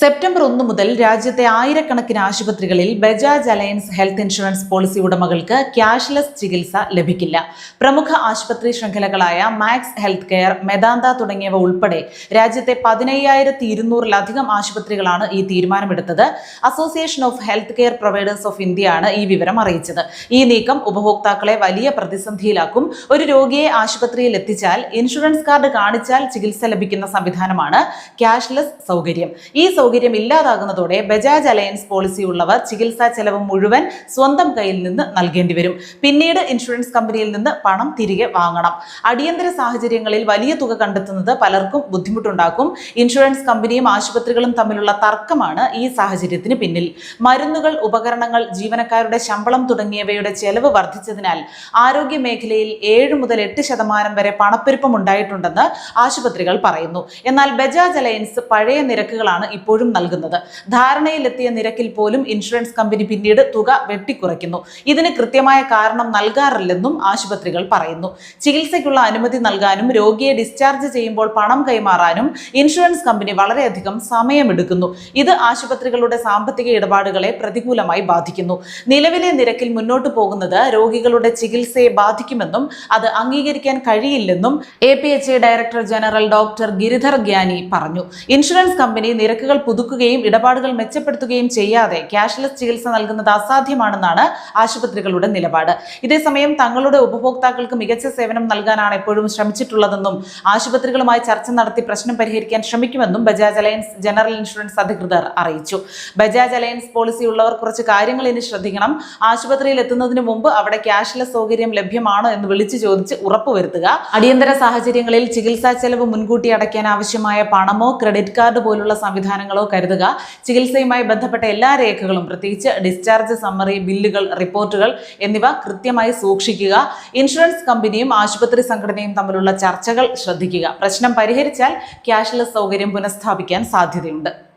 September ഒന്ന് മുതൽ രാജ്യത്തെ ആയിരക്കണക്കിന് ആശുപത്രികളിൽ Bajaj Allianz health insurance policy ഉടമകൾക്ക് ക്യാഷ്ലെസ് ചികിത്സ ലഭിക്കില്ല. പ്രമുഖ ആശുപത്രി ശൃംഖലകളായ മാക്സ് ഹെൽത്ത് കെയർ മെദാന്ത തുടങ്ങിയവ ഉൾപ്പെടെ രാജ്യത്തെ പതിനയ്യായിരത്തി ഇരുന്നൂറിലധികം ആശുപത്രികളാണ് ഈ തീരുമാനമെടുത്തത്. Association of health care providers of ഇന്ത്യയാണ് ഈ വിവരം അറിയിച്ചത്. ഈ നീക്കം ഉപഭോക്താക്കളെ വലിയ പ്രതിസന്ധിയിലാക്കും. ഒരു രോഗിയെ ആശുപത്രിയിൽ എത്തിച്ചാൽ ഇൻഷുറൻസ് കാർഡ് കാണിച്ചാൽ ചികിത്സ ലഭിക്കുന്ന സംവിധാനമാണ് ക്യാഷ്ലെസ് സൗകര്യം. ഈ സൗകര്യം ഇല്ലാതാകുന്നതോടെ ബജാജ് അലയൻസ് പോളിസി ഉള്ളവർ ചികിത്സാ ചെലവ് മുഴുവൻ സ്വന്തം കയ്യിൽ നിന്ന് നൽകേണ്ടി വരും. പിന്നീട് ഇൻഷുറൻസ് കമ്പനിയിൽ നിന്ന് പണം തിരികെ വാങ്ങണം. അടിയന്തര സാഹചര്യങ്ങളിൽ വലിയ തുക കണ്ടെത്തുന്നത് പലർക്കും ബുദ്ധിമുട്ടുണ്ടാക്കും. ഇൻഷുറൻസ് കമ്പനിയും ആശുപത്രികളും തമ്മിലുള്ള തർക്കമാണ് ഈ സാഹചര്യത്തിന് പിന്നിൽ. മരുന്നുകൾ ഉപകരണങ്ങൾ ജീവനക്കാരുടെ ശമ്പളം തുടങ്ങിയവയുടെ ചെലവ് വർദ്ധിച്ചതിനാൽ ആരോഗ്യ മേഖലയിൽ ഏഴ് മുതൽ എട്ട് ശതമാനം വരെ പണപ്പെരുപ്പം ഉണ്ടായിട്ടുണ്ടെന്ന് ആശുപത്രികൾ പറയുന്നു. എന്നാൽ ബജാജ് അലയൻസ് പഴയ നിരക്കുകളാണ് ഇപ്പോഴും നൽകുന്നത്. ധാരണയിലെത്തിയ നിരക്കിൽ പോലും ഇൻഷുറൻസ് കമ്പനി പിന്നീട് തുക വെട്ടിക്കുറയ്ക്കുന്നു. ഇതിന് കൃത്യമായ കാരണം നൽകാറില്ലെന്നും ആശുപത്രികൾ പറയുന്നു. ചികിത്സയ്ക്കുള്ള അനുമതി നൽകാനും രോഗിയെ ഡിസ്ചാർജ് ചെയ്യുമ്പോൾ പണം കൈമാറാനും ഇൻഷുറൻസ് കമ്പനി വളരെയധികം സമയമെടുക്കുന്നു. ഇത് ആശുപത്രികളുടെ സാമ്പത്തിക ഇടപാടുകളെ പ്രതികൂലമായി ബാധിക്കുന്നു. നിലവിലെ നിരക്കിൽ മുന്നോട്ടു പോകുന്നത് രോഗികളുടെ ചികിത്സയെ ബാധിക്കുമെന്നും അത് അംഗീകരിക്കാൻ കഴിയില്ലെന്നും A P H director general doctor Giridhar Gyani പറഞ്ഞു. ഇൻഷുറൻസ് കമ്പനി നിരക്കുകൾ പുതുക്കുകയും ഇടപാടുകൾ മെച്ചപ്പെടുത്തുകയും ചെയ്യാതെ ക്യാഷ്ലെസ് ചികിത്സ നൽകുന്നത് അസാധ്യമാണെന്നാണ് ആശുപത്രികളുടെ നിലപാട്. ഇതേസമയം തങ്ങളുടെ ഉപഭോക്താക്കൾക്ക് മികച്ച സേവനം നൽകാനാണ് എപ്പോഴും ശ്രമിച്ചിട്ടുള്ളതെന്നും ആശുപത്രികളുമായി ചർച്ച നടത്തി പ്രശ്നം പരിഹരിക്കാൻ ശ്രമിക്കുമെന്നും ബജാജ് അലയൻസ് ജനറൽ ഇൻഷുറൻസ് അധികൃതർ അറിയിച്ചു. ബജാജ് അലയൻസ് പോളിസി ഉള്ളവർ കുറച്ച് കാര്യങ്ങൾ ഇനി ശ്രദ്ധിക്കണം. ആശുപത്രിയിൽ എത്തുന്നതിന് മുമ്പ് അവിടെ ക്യാഷ്ലെസ് സൗകര്യം ലഭ്യമാണോ എന്ന് വിളിച്ചു ചോദിച്ച് ഉറപ്പുവരുത്തുക. അടിയന്തര സാഹചര്യങ്ങളിൽ ചികിത്സാ ചെലവ് മുൻകൂട്ടി അടയ്ക്കാൻ ആവശ്യമായ പണമോ ക്രെഡിറ്റ് കാർഡ് പോലുള്ള സംവിധാനങ്ങളോ കരുതുക. ചികിത്സയുമായി ബന്ധപ്പെട്ട എല്ലാ രേഖകളും പ്രത്യേകിച്ച് ഡിസ്ചാർജ് സമ്മറി ബില്ലുകൾ റിപ്പോർട്ടുകൾ എന്നിവ കൃത്യമായി സൂക്ഷിക്കുക. ഇൻഷുറൻസ് കമ്പനിയും ആശുപത്രി സംഘടനയും തമ്മിലുള്ള ചർച്ചകൾ ശ്രദ്ധിക്കുക. പ്രശ്നം പരിഹരിച്ചാൽ ക്യാഷ്ലെസ് സൗകര്യം പുനഃസ്ഥാപിക്കാൻ സാധ്യതയുണ്ട്.